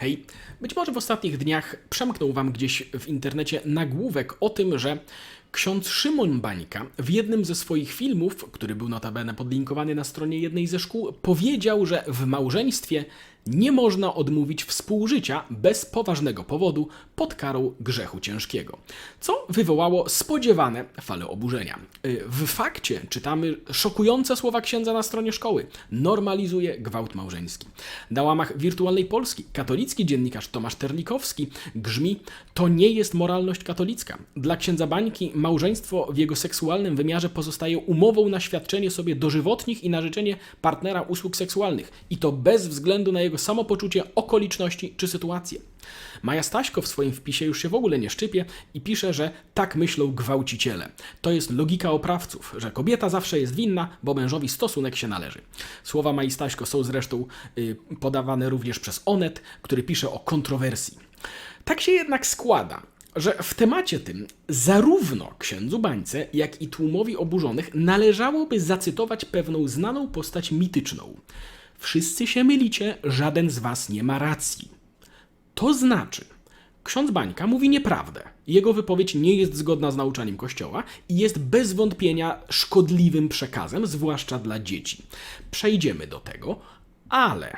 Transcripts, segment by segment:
Hej, być może w ostatnich dniach przemknął Wam gdzieś w internecie nagłówek o tym, że ksiądz Szymon Bańka w jednym ze swoich filmów, który był notabene podlinkowany na stronie jednej ze szkół, powiedział, że w małżeństwie nie można odmówić współżycia bez poważnego powodu pod karą grzechu ciężkiego, co wywołało spodziewane fale oburzenia. Y, W fakcie czytamy szokujące słowa księdza na stronie szkoły. Normalizuje gwałt małżeński. Na łamach wirtualnej Polski katolicki dziennikarz Tomasz Terlikowski grzmi: To nie jest moralność katolicka. Dla księdza Bańki małżeństwo w jego seksualnym wymiarze pozostaje umową na świadczenie sobie dożywotnich i na życzenie partnera usług seksualnych. I to bez względu na jego samopoczucie, okoliczności czy sytuację. Maja Staśko w swoim wpisie już się w ogóle nie szczypie i pisze, że tak myślą gwałciciele. To jest logika oprawców, że kobieta zawsze jest winna, bo mężowi stosunek się należy. Słowa Mai Staśko są zresztą y, podawane również przez Onet, który pisze o kontrowersji. Tak się jednak składa, że w temacie tym zarówno księdzu Bańce, jak i tłumowi oburzonych należałoby zacytować pewną znaną postać mityczną. Wszyscy się mylicie, żaden z was nie ma racji. To znaczy, ksiądz Bańka mówi nieprawdę. Jego wypowiedź nie jest zgodna z nauczaniem Kościoła i jest bez wątpienia szkodliwym przekazem, zwłaszcza dla dzieci. Przejdziemy do tego, ale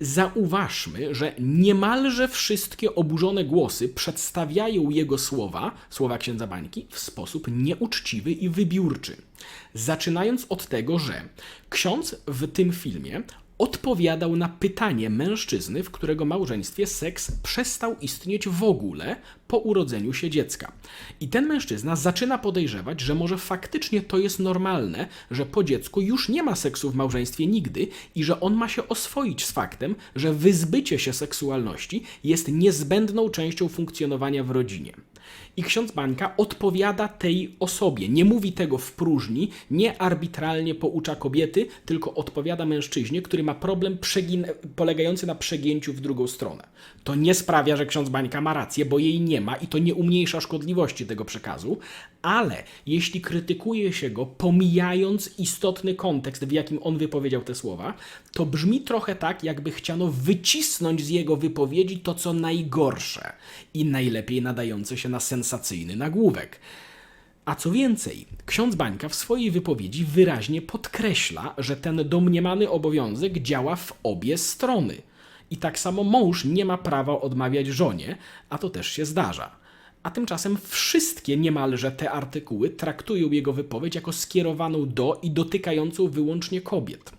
zauważmy, że niemalże wszystkie oburzone głosy przedstawiają jego słowa, słowa księdza Bańki, w sposób nieuczciwy i wybiórczy. Zaczynając od tego, że ksiądz w tym filmie odpowiadał na pytanie mężczyzny, w którego małżeństwie seks przestał istnieć w ogóle po urodzeniu się dziecka. I ten mężczyzna zaczyna podejrzewać, że może faktycznie to jest normalne, że po dziecku już nie ma seksu w małżeństwie nigdy i że on ma się oswoić z faktem, że wyzbycie się seksualności jest niezbędną częścią funkcjonowania w rodzinie. I ksiądz Bańka odpowiada tej osobie. Nie mówi tego w próżni, nie arbitralnie poucza kobiety, tylko odpowiada mężczyźnie, który ma problem polegający na przegięciu w drugą stronę. To nie sprawia, że ksiądz Bańka ma rację, bo jej nie ma i to nie umniejsza szkodliwości tego przekazu, ale jeśli krytykuje się go, pomijając istotny kontekst, w jakim on wypowiedział te słowa, to brzmi trochę tak, jakby chciano wycisnąć z jego wypowiedzi to, co najgorsze i najlepiej nadające się na sensacyjny nagłówek. A co więcej, ksiądz Bańka w swojej wypowiedzi wyraźnie podkreśla, że ten domniemany obowiązek działa w obie strony. I tak samo mąż nie ma prawa odmawiać żonie, a to też się zdarza. A tymczasem wszystkie niemalże te artykuły traktują jego wypowiedź jako skierowaną do i dotykającą wyłącznie kobiet.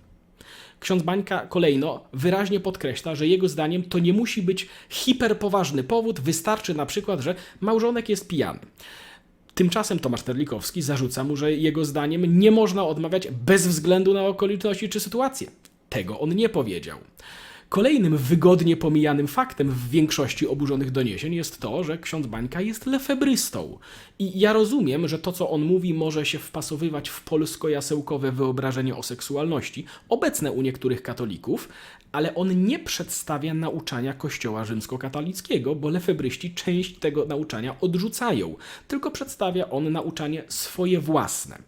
Ksiądz Bańka kolejno wyraźnie podkreśla, że jego zdaniem to nie musi być hiperpoważny powód, wystarczy na przykład, że małżonek jest pijany. Tymczasem Tomasz Terlikowski zarzuca mu, że jego zdaniem nie można odmawiać bez względu na okoliczności czy sytuację. Tego on nie powiedział. Kolejnym wygodnie pomijanym faktem w większości oburzonych doniesień jest to, że ksiądz Bańka jest lefebrystą. I ja rozumiem, że to, co on mówi, może się wpasowywać w polsko-jasełkowe wyobrażenie o seksualności, obecne u niektórych katolików, ale on nie przedstawia nauczania Kościoła rzymskokatolickiego, bo lefebryści część tego nauczania odrzucają, tylko przedstawia on nauczanie swoje własne.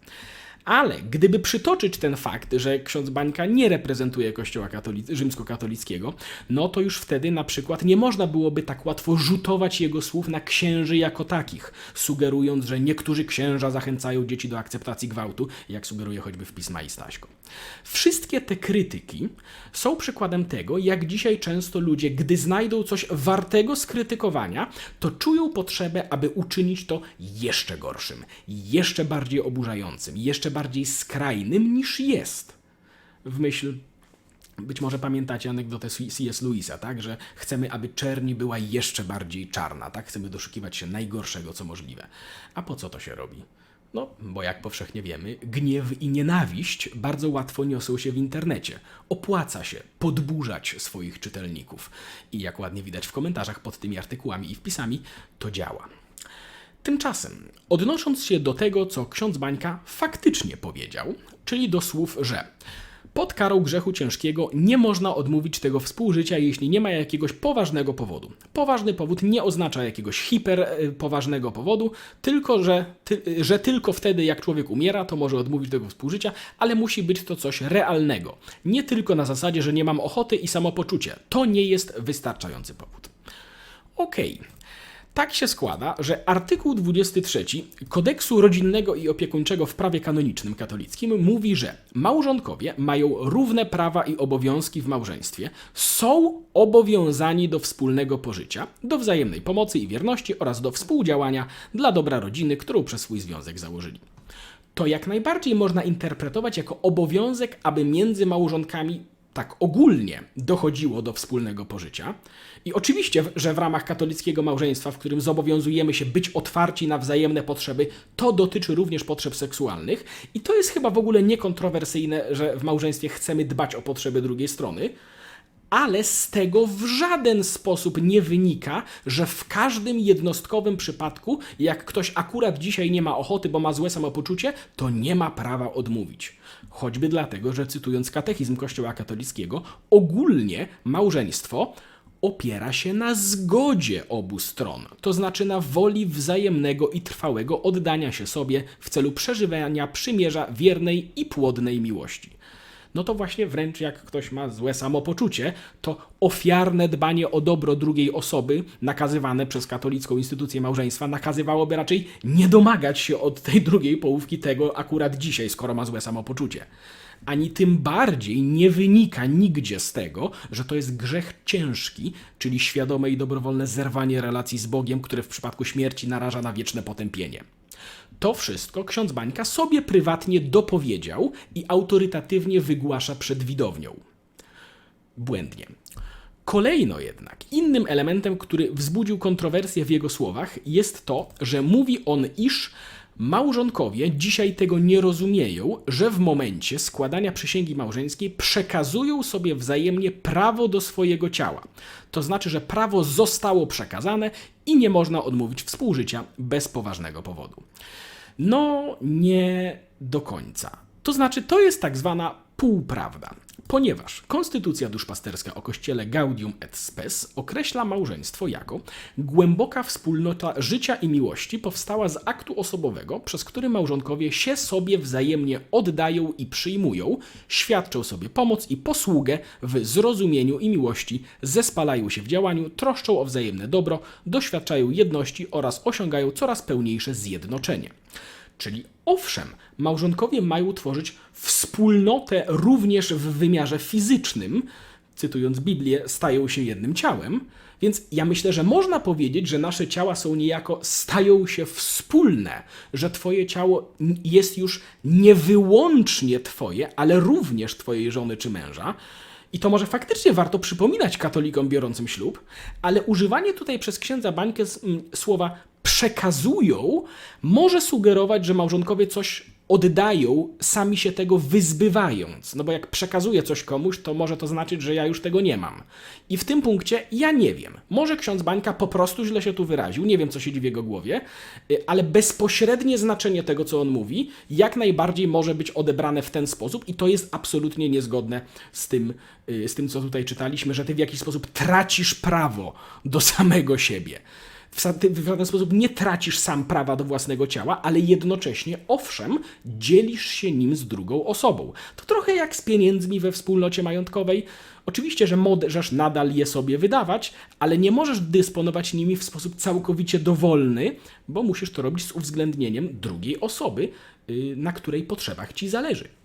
Ale gdyby przytoczyć ten fakt, że ksiądz Bańka nie reprezentuje Kościoła katolic- rzymskokatolickiego, no to już wtedy na przykład nie można byłoby tak łatwo rzutować jego słów na księży jako takich, sugerując, że niektórzy księża zachęcają dzieci do akceptacji gwałtu, jak sugeruje choćby wpis Mai Staśko. Wszystkie te krytyki są przykładem tego, jak dzisiaj często ludzie, gdy znajdą coś wartego skrytykowania, to czują potrzebę, aby uczynić to jeszcze gorszym, jeszcze bardziej oburzającym, jeszcze bardziej skrajnym niż jest. W myśl być może pamiętacie anegdotę C.S. Lewisa, tak? Że chcemy, aby czerni była jeszcze bardziej czarna, tak? Chcemy doszukiwać się najgorszego, co możliwe. A po co to się robi? No, bo jak powszechnie wiemy, gniew i nienawiść bardzo łatwo niosą się w internecie. Opłaca się podburzać swoich czytelników. I jak ładnie widać w komentarzach pod tymi artykułami i wpisami, to działa. Tymczasem, odnosząc się do tego, co ksiądz Bańka faktycznie powiedział, czyli do słów, że Pod karą grzechu ciężkiego nie można odmówić tego współżycia, jeśli nie ma jakiegoś poważnego powodu. Poważny powód nie oznacza jakiegoś hiperpoważnego powodu, tylko że, ty, że tylko wtedy, jak człowiek umiera, to może odmówić tego współżycia, ale musi być to coś realnego. Nie tylko na zasadzie, że nie mam ochoty i samopoczucie. To nie jest wystarczający powód. Okej. Tak się składa, że artykuł 23 Kodeksu Rodzinnego i Opiekuńczego w prawie kanonicznym katolickim mówi, że małżonkowie mają równe prawa i obowiązki w małżeństwie, są obowiązani do wspólnego pożycia, do wzajemnej pomocy i wierności oraz do współdziałania dla dobra rodziny, którą przez swój związek założyli. To jak najbardziej można interpretować jako obowiązek, aby między małżonkami tak ogólnie dochodziło do wspólnego pożycia. I oczywiście, że w ramach katolickiego małżeństwa, w którym zobowiązujemy się być otwarci na wzajemne potrzeby, to dotyczy również potrzeb seksualnych. I to jest chyba w ogóle niekontrowersyjne, że w małżeństwie chcemy dbać o potrzeby drugiej strony. Ale z tego w żaden sposób nie wynika, że w każdym jednostkowym przypadku, jak ktoś akurat dzisiaj nie ma ochoty, bo ma złe samopoczucie, to nie ma prawa odmówić. Choćby dlatego, że cytując katechizm Kościoła katolickiego, ogólnie małżeństwo opiera się na zgodzie obu stron, to znaczy na woli wzajemnego i trwałego oddania się sobie w celu przeżywania przymierza wiernej i płodnej miłości no to właśnie wręcz jak ktoś ma złe samopoczucie, to ofiarne dbanie o dobro drugiej osoby, nakazywane przez katolicką instytucję małżeństwa, nakazywałoby raczej nie domagać się od tej drugiej połówki tego akurat dzisiaj, skoro ma złe samopoczucie. Ani tym bardziej nie wynika nigdzie z tego, że to jest grzech ciężki, czyli świadome i dobrowolne zerwanie relacji z Bogiem, które w przypadku śmierci naraża na wieczne potępienie. To wszystko ksiądz Bańka sobie prywatnie dopowiedział i autorytatywnie wygłasza przed widownią. Błędnie. Kolejno jednak, innym elementem, który wzbudził kontrowersję w jego słowach, jest to, że mówi on, iż małżonkowie dzisiaj tego nie rozumieją, że w momencie składania przysięgi małżeńskiej przekazują sobie wzajemnie prawo do swojego ciała. To znaczy, że prawo zostało przekazane i nie można odmówić współżycia bez poważnego powodu. No, nie do końca. To znaczy, to jest tak zwana półprawda, ponieważ Konstytucja duszpasterska o Kościele Gaudium et Spes określa małżeństwo jako głęboka wspólnota życia i miłości powstała z aktu osobowego, przez który małżonkowie się sobie wzajemnie oddają i przyjmują, świadczą sobie pomoc i posługę w zrozumieniu i miłości, zespalają się w działaniu, troszczą o wzajemne dobro, doświadczają jedności oraz osiągają coraz pełniejsze zjednoczenie. Czyli owszem, małżonkowie mają tworzyć wspólnotę również w wymiarze fizycznym, cytując Biblię, stają się jednym ciałem. Więc ja myślę, że można powiedzieć, że nasze ciała są niejako stają się wspólne, że Twoje ciało jest już nie wyłącznie Twoje, ale również Twojej żony czy męża. I to może faktycznie warto przypominać katolikom biorącym ślub, ale używanie tutaj przez księdza Bańkę słowa przekazują, może sugerować, że małżonkowie coś oddają, sami się tego wyzbywając. No bo jak przekazuję coś komuś, to może to znaczyć, że ja już tego nie mam. I w tym punkcie ja nie wiem. Może ksiądz Bańka po prostu źle się tu wyraził, nie wiem co siedzi w jego głowie, y, ale bezpośrednie znaczenie tego, co on mówi, jak najbardziej może być odebrane w ten sposób i to jest absolutnie niezgodne z tym, y, z tym co tutaj czytaliśmy, że ty w jakiś sposób tracisz prawo do samego siebie w żaden sposób nie tracisz sam prawa do własnego ciała, ale jednocześnie, owszem, dzielisz się nim z drugą osobą. To trochę jak z pieniędzmi we wspólnocie majątkowej. Oczywiście, że możesz nadal je sobie wydawać, ale nie możesz dysponować nimi w sposób całkowicie dowolny, bo musisz to robić z uwzględnieniem drugiej osoby, y, na której potrzebach ci zależy.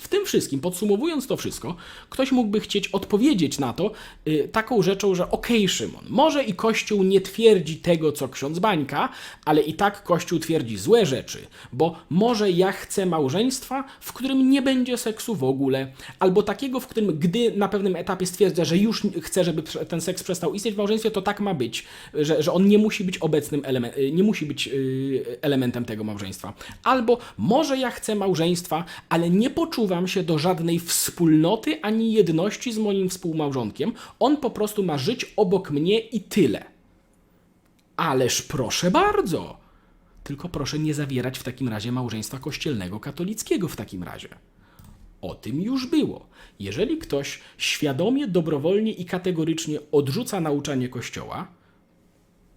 W tym wszystkim, podsumowując to wszystko, ktoś mógłby chcieć odpowiedzieć na to y, taką rzeczą, że okej, okay, Szymon, może i Kościół nie twierdzi tego, co ksiądz Bańka, ale i tak Kościół twierdzi złe rzeczy, bo może ja chcę małżeństwa, w którym nie będzie seksu w ogóle, albo takiego, w którym gdy na pewnym etapie stwierdza, że już chcę, żeby ten seks przestał istnieć w małżeństwie, to tak ma być, że, że on nie musi być obecnym elementem, nie musi być y, elementem tego małżeństwa. Albo może ja chcę małżeństwa, ale nie poczuwam wczuwam się do żadnej wspólnoty ani jedności z moim współmałżonkiem. On po prostu ma żyć obok mnie i tyle. Ależ proszę bardzo. Tylko proszę nie zawierać w takim razie małżeństwa kościelnego katolickiego w takim razie. O tym już było. Jeżeli ktoś świadomie, dobrowolnie i kategorycznie odrzuca nauczanie Kościoła,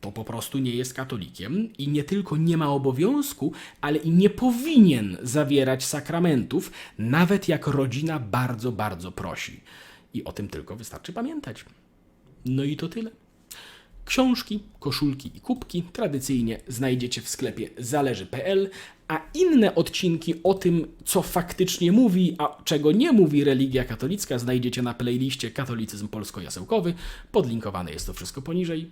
to po prostu nie jest katolikiem i nie tylko nie ma obowiązku, ale i nie powinien zawierać sakramentów, nawet jak rodzina bardzo, bardzo prosi. I o tym tylko wystarczy pamiętać. No i to tyle. Książki, koszulki i kubki tradycyjnie znajdziecie w sklepie zależy.pl, a inne odcinki o tym, co faktycznie mówi, a czego nie mówi religia katolicka, znajdziecie na playliście Katolicyzm Polsko-Jasełkowy. Podlinkowane jest to wszystko poniżej.